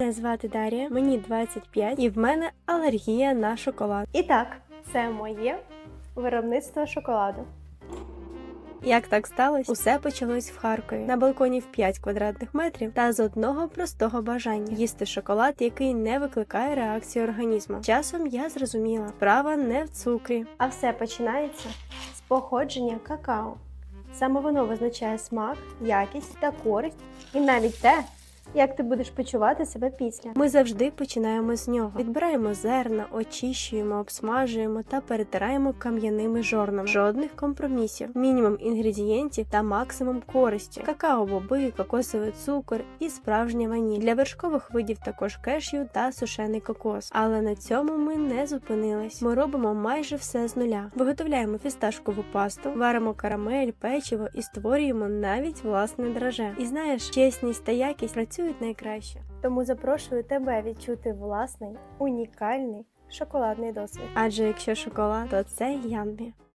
Мене звати Дар'я, мені 25 і в мене алергія на шоколад. І так, це моє виробництво шоколаду. Як так сталося? Усе почалось в Харкові на балконі в 5 квадратних метрів та з одного простого бажання їсти шоколад, який не викликає реакції організму. Часом я зрозуміла, справа не в цукрі, а все починається з походження какао. Саме воно визначає смак, якість та користь, і навіть те, як ти будеш почувати себе після. Ми завжди починаємо з нього. Відбираємо зерна, очищуємо, обсмажуємо та перетираємо кам'яними жорнами. Жодних компромісів, мінімум інгредієнтів та максимум користі. Какао, боби, кокосовий цукор і справжня ваніль. Для вершкових видів також кешю та сушений кокос. Але на цьому ми не зупинились. Ми робимо майже все з нуля. Виготовляємо фісташкову пасту, варимо карамель, печиво і створюємо навіть власне драже. І знаєш, чесність та якість працюють найкраще. Тому запрошую тебе відчути власний унікальний шоколадний досвід. Адже якщо шоколад, то це Янмі.